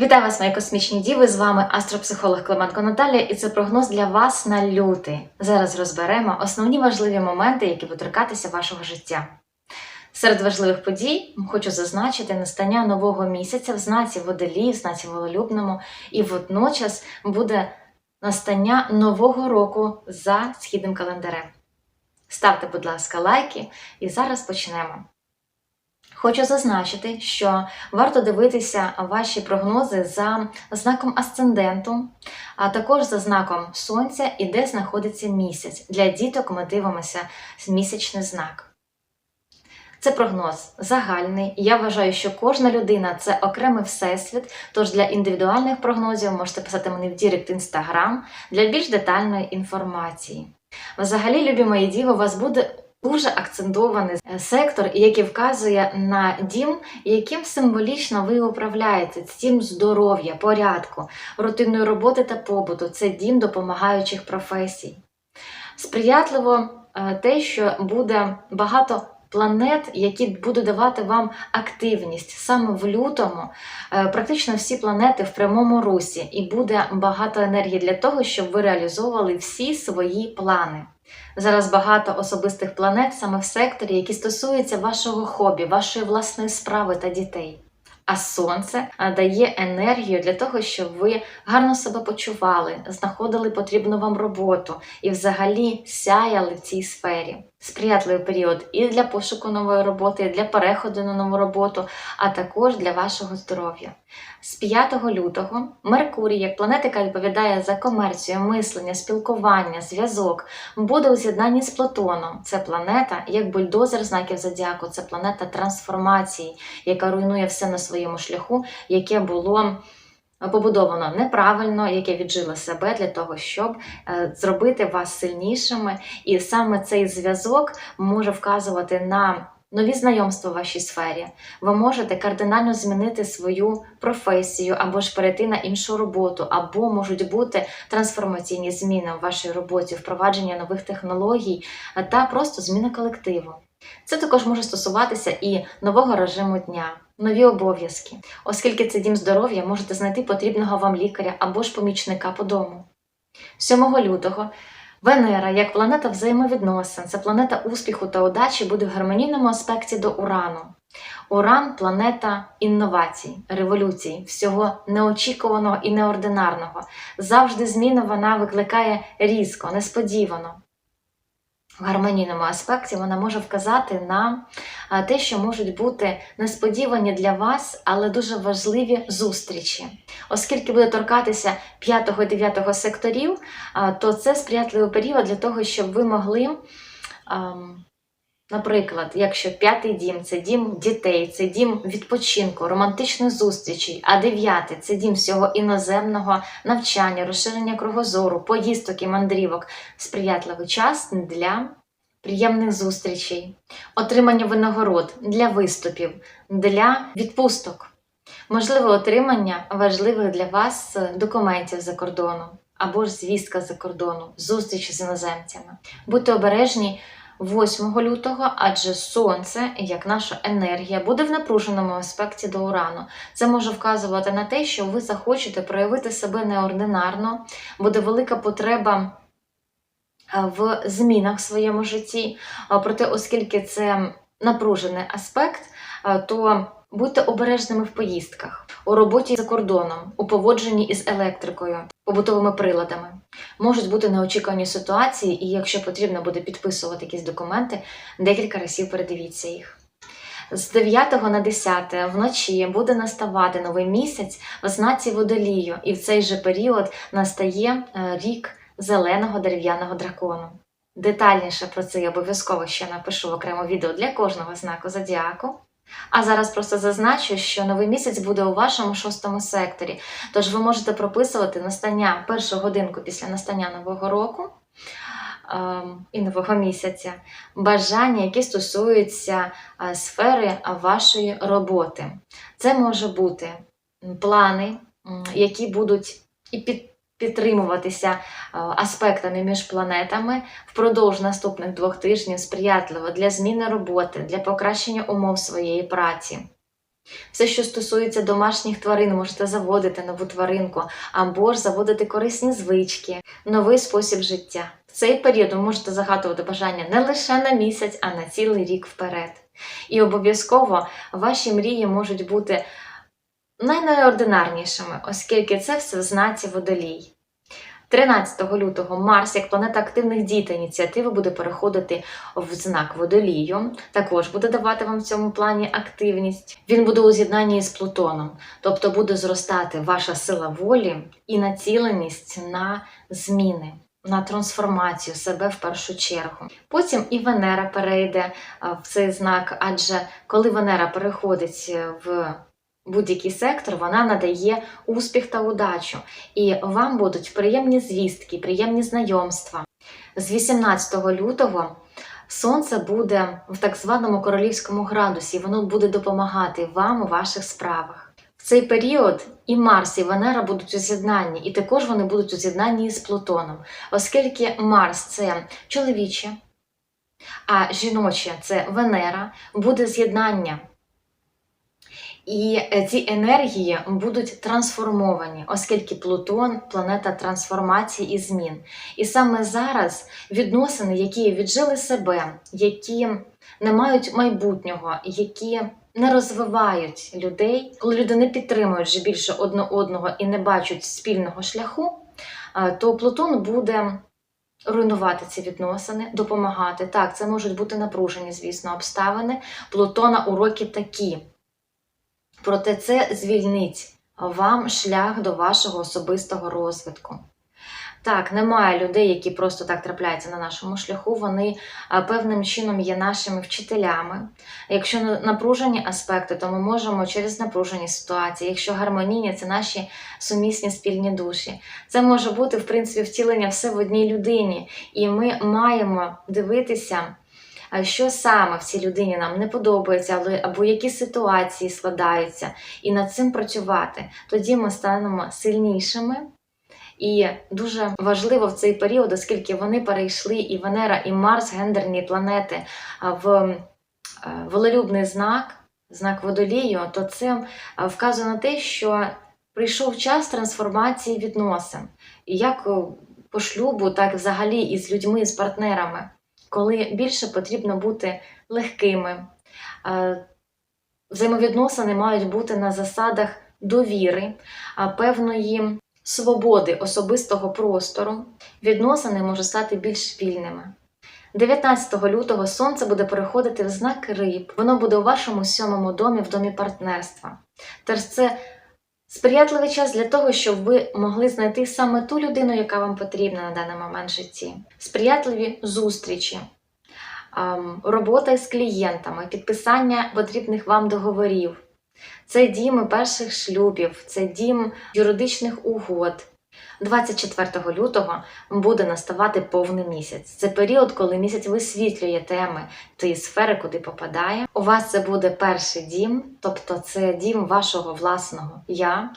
Вітаю вас, мої космічні діви! З вами астропсихолог Клименко Наталія, і це прогноз для вас на лютий. Зараз розберемо основні важливі моменти, які торкатися вашого життя. Серед важливих подій хочу зазначити настання нового місяця в знаці водолії, в знаці вололюбному, і водночас буде настання нового року за східним календарем. Ставте, будь ласка, лайки, і зараз почнемо. Хочу зазначити, що варто дивитися ваші прогнози за знаком асценденту, а також за знаком сонця і де знаходиться місяць. Для діток ми дивимося місячний знак. Це прогноз загальний. Я вважаю, що кожна людина це окремий всесвіт. Тож для індивідуальних прогнозів можете писати мені в Дірект Інстаграм для більш детальної інформації. Взагалі, любі мої діви, у вас буде дуже акцентований е, сектор, який вказує на дім, яким символічно ви управляєте. цим здоров'я, порядку, рутинної роботи та побуту. Це дім допомагаючих професій. Сприятливо е, те, що буде багато. Планет, які будуть давати вам активність саме в лютому, е, практично всі планети в прямому русі, і буде багато енергії для того, щоб ви реалізовували всі свої плани. Зараз багато особистих планет саме в секторі, які стосуються вашого хобі, вашої власної справи та дітей. А сонце дає енергію для того, щоб ви гарно себе почували, знаходили потрібну вам роботу і взагалі сяяли в цій сфері. Сприятливий період і для пошуку нової роботи, і для переходу на нову роботу, а також для вашого здоров'я. З 5 лютого Меркурій, як планета, яка відповідає за комерцію, мислення, спілкування, зв'язок, буде у з'єднанні з Плутоном. Це планета, як бульдозер знаків зодіаку, це планета трансформації, яка руйнує все на своєму шляху, яке було. Побудовано неправильно, яке віджило себе для того, щоб е, зробити вас сильнішими, і саме цей зв'язок може вказувати на нові знайомства в вашій сфері. Ви можете кардинально змінити свою професію або ж перейти на іншу роботу, або можуть бути трансформаційні зміни в вашій роботі, впровадження нових технологій та просто зміна колективу. Це також може стосуватися і нового режиму дня, нові обов'язки, оскільки це дім здоров'я, можете знайти потрібного вам лікаря або ж помічника по дому. 7 лютого Венера, як планета взаємовідносин, це планета успіху та удачі, буде в гармонійному аспекті до Урану. Уран планета інновацій, революцій, всього неочікуваного і неординарного. Завжди зміну вона викликає різко, несподівано в гармонійному аспекті вона може вказати на те, що можуть бути несподівані для вас, але дуже важливі зустрічі. Оскільки буде торкатися 5-9 секторів, то це сприятливий період для того, щоб ви могли. Наприклад, якщо п'ятий дім це дім дітей, це дім відпочинку, романтичних зустрічей, а дев'ятий це дім всього іноземного навчання, розширення кругозору, поїздок і мандрівок, сприятливий час для приємних зустрічей, отримання винагород для виступів, для відпусток, можливе отримання важливих для вас документів за кордону або ж звістка за кордону, зустрічі з іноземцями. Будьте обережні. 8 лютого, адже сонце, як наша енергія, буде в напруженому аспекті до урану. Це може вказувати на те, що ви захочете проявити себе неординарно, буде велика потреба в змінах в своєму житті. Проте, оскільки це напружений аспект, то будьте обережними в поїздках, у роботі за кордоном, у поводженні із електрикою, побутовими приладами. Можуть бути неочікувані ситуації, і якщо потрібно буде підписувати якісь документи, декілька разів передивіться їх. З 9 на 10 вночі буде наставати новий місяць в знаці водолію, і в цей же період настає е, рік зеленого дерев'яного дракону. Детальніше про це я обов'язково ще напишу окремо відео для кожного знаку зодіаку. А зараз просто зазначу, що новий місяць буде у вашому шостому секторі, тож ви можете прописувати настання першу годинку після настання нового року ем, і нового місяця, бажання, які стосуються е, сфери вашої роботи. Це може бути плани, які будуть і під підтримуватися е, аспектами між планетами впродовж наступних двох тижнів сприятливо для зміни роботи, для покращення умов своєї праці. Все, що стосується домашніх тварин, можете заводити нову тваринку або ж заводити корисні звички, новий спосіб життя. В цей період ви можете загадувати бажання не лише на місяць, а на цілий рік вперед. І обов'язково ваші мрії можуть бути найнеординарнішими, оскільки це все в знаці водолій. 13 лютого Марс, як планета активних дій та ініціативи, буде переходити в знак водолію. Також буде давати вам в цьому плані активність. Він буде у з'єднанні з Плутоном, тобто буде зростати ваша сила волі і націленість на зміни. На трансформацію себе в першу чергу. Потім і Венера перейде в цей знак, адже коли Венера переходить е, в будь-який сектор, вона надає успіх та удачу. І вам будуть приємні звістки, приємні знайомства. З 18 лютого сонце буде в так званому королівському градусі, воно буде допомагати вам у ваших справах. В цей період і Марс, і Венера будуть у з'єднанні, і також вони будуть у з'єднанні з Плутоном, оскільки Марс це чоловіче, а жіноче це Венера, буде з'єднання. І е, ці енергії будуть трансформовані, оскільки Плутон планета трансформації і змін. І саме зараз відносини, які віджили себе, які не мають майбутнього, які не розвивають людей, коли люди не підтримують вже більше одне одного і не бачать спільного шляху, е, то Плутон буде руйнувати ці відносини, допомагати. Так, це можуть бути напружені, звісно, обставини. Плутона уроки такі. Проте це звільнить вам шлях до вашого особистого розвитку. Так, немає людей, які просто так трапляються на нашому шляху. Вони певним чином є нашими вчителями. Якщо напружені аспекти, то ми можемо через напружені ситуації. Якщо гармонійні, це наші сумісні спільні душі. Це може бути, в принципі, втілення все в одній людині. І ми маємо дивитися, що саме в цій людині нам не подобається, або які ситуації складаються, і над цим працювати. Тоді ми станемо сильнішими. І дуже важливо в цей період, оскільки вони перейшли і Венера, і Марс, гендерні планети, в е, волелюбний знак, знак водолію, то це вказує на те, що прийшов час трансформації відносин. Як е, по шлюбу, так і взагалі і з людьми, з партнерами, коли більше потрібно бути легкими. Е, Взаємовідносини мають бути на засадах довіри, певної свободи особистого простору, відносини можуть стати більш вільними. 19 лютого сонце буде переходити в знак риб. Воно буде у вашому сьомому домі, в домі партнерства. Тож це сприятливий час для того, щоб ви могли знайти саме ту людину, яка вам потрібна на даний момент в житті. Сприятливі зустрічі, робота з клієнтами, підписання потрібних вам договорів. Це дім перших шлюбів, це дім юридичних угод. 24 лютого буде наставати повний місяць. Це період, коли місяць висвітлює теми тієї сфери, куди попадає. У вас це буде перший дім, тобто це дім вашого власного я,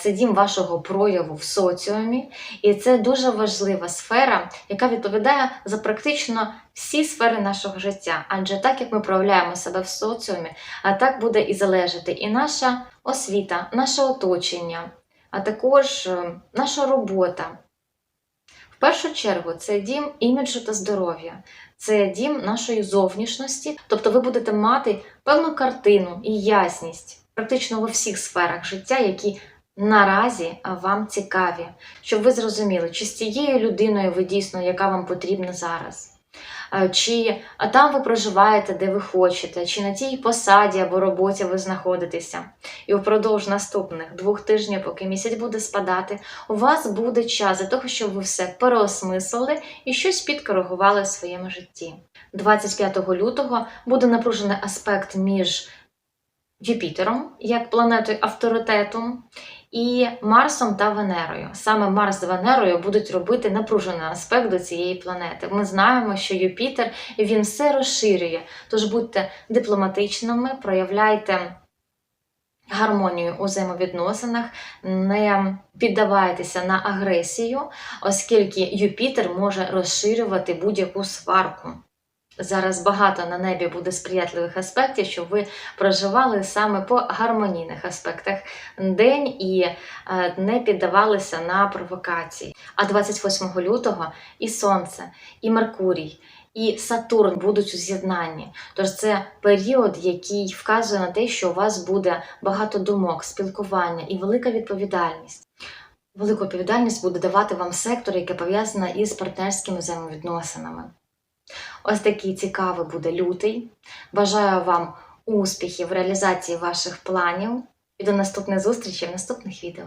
це дім вашого прояву в соціумі, і це дуже важлива сфера, яка відповідає за практично всі сфери нашого життя. Адже так як ми проявляємо себе в соціумі, а так буде і залежати і наша освіта, наше оточення, а також е, наша робота. В першу чергу це дім іміджу та здоров'я, це дім нашої зовнішності, тобто ви будете мати певну картину і ясність практично во всіх сферах життя, які наразі вам цікаві, щоб ви зрозуміли, чи з цією людиною ви дійсно, яка вам потрібна зараз. А, Чи а там ви проживаєте, де ви хочете, чи на тій посаді або роботі ви знаходитеся. І впродовж наступних двох тижнів, поки місяць буде спадати, у вас буде час для того, щоб ви все переосмислили і щось підкоригували в своєму житті. 25 лютого буде напружений аспект між Юпітером, як планетою авторитету, і Марсом та Венерою. Саме Марс з Венерою будуть робити напружений аспект до цієї планети. Ми знаємо, що Юпітер він все розширює. Тож будьте дипломатичними, проявляйте гармонію у взаємовідносинах, не піддавайтеся на агресію, оскільки Юпітер може розширювати будь-яку сварку. Зараз багато на небі буде сприятливих аспектів, щоб ви проживали саме по гармонійних аспектах день і е, не піддавалися на провокації. А 28 лютого і Сонце, і Меркурій, і Сатурн будуть у з'єднанні. Тож це період, який вказує на те, що у вас буде багато думок, спілкування і велика відповідальність. Велику відповідальність буде давати вам сектор, який пов'язаний із партнерськими взаємовідносинами. Ось такий цікавий буде лютий. Бажаю вам успіхів в реалізації ваших планів і до наступних зустрічей в наступних відео.